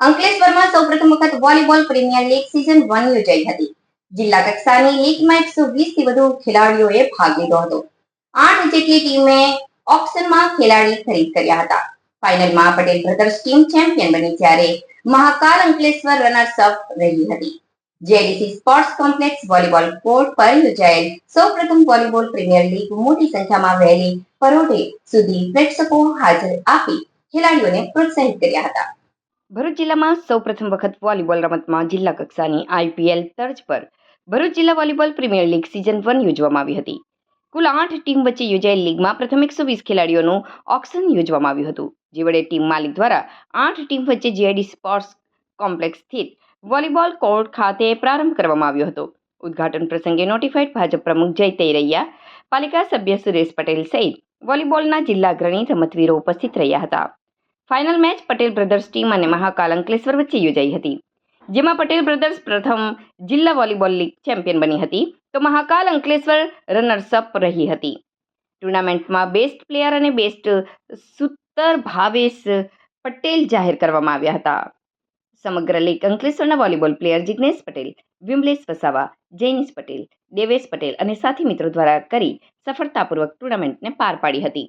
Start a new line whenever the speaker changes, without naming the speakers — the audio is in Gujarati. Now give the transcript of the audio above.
અંકલેશ્વરમાં સૌપ્રથમ વખત volleyball premier league season one યોજાઈ હતી. જિલ્લા કક્ષાની લીગમાં એકસો થી વધુ ખેલાડીઓએ ભાગ લીધો હતો. આઠ જેટલી ટીમે ઓપ્શનમાં ખેલાડી ખરીદ કર્યા હતા. ફાઇનલમાં પટેલ બ્રધર્સ ટીમ ચેમ્પિયન બની જ્યારે મહાકાલ અંકલેશ્વર રનર્સ અપ રહી હતી. JDC sports complex volleyball court પર યોજાયેલ સૌપ્રથમ વોલીબોલ પ્રીમિયર લીગ મોટી સંખ્યામાં વહેલી પરોઢે સુધી પ્રેક્ષકો હાજર આપી ખેલાડીઓને પ્રોત્સાહિત કર્યા હતા. ભરૂચ જિલ્લામાં સૌપ્રથમ વખત વોલીબોલ રમતમાં જિલ્લા કક્ષાની આઈપીએલ તર્જ પર ભરૂચ જિલ્લા volleyball premier league season one યોજવામાં આવી હતી. કુલ આઠ ટીમ વચ્ચે યોજાયેલ લીગમાં પ્રથમ એકસો વીસ ખેલાડીઓનું ઓક્શન યોજવામાં આવ્યું હતું. જે વડે ટીમ માલિક દ્વારા આઠ ટીમ વચ્ચે જીઆઈડી સ્પોર્ટ્સ કોમ્પ્લેક્સ સ્થિત વોલીબોલ કોર્ટ ખાતે પ્રારંભ કરવામાં આવ્યો હતો. ઉદ્ઘાટન પ્રસંગે નોટિફાઈડ ભાજપ પ્રમુખ જય તૈરૈયા, પાલિકા સભ્ય સુરેશ પટેલ સહિત વોલીબોલના જિલ્લા અગ્રણી રમતવીરો ઉપસ્થિત રહ્યા હતા. Final match Patel brothers team અને મહાકાલ અંકલેશ્વર વચ્ચે યોજાઈ હતી. જેમાં પટેલ બ્રધર્સ પ્રથમ જિલ્લા વોલીબોલ લીગ ચેમ્પિયન બની હતી. તો મહાકાલ અંકલેશ્વર રનર્સ અપ રહી હતી. ટુર્નામેન્ટમાં બેસ્ટ પ્લેયર અને બેસ્ટ સુત્તર ભાવેશ પટેલ જાહેર કરવામાં આવ્યા હતા. સમગ્ર લીગ અંકલેશ્વરના વોલીબોલ પ્લેયર જિજ્ઞેશ પટેલ, વિમલેશ વસાવા, જૈનિશ પટેલ, દેવેશ પટેલ અને સાથી મિત્રો દ્વારા કરી સફળતાપૂર્વક ટુર્નામેન્ટને પાર પાડી હતી.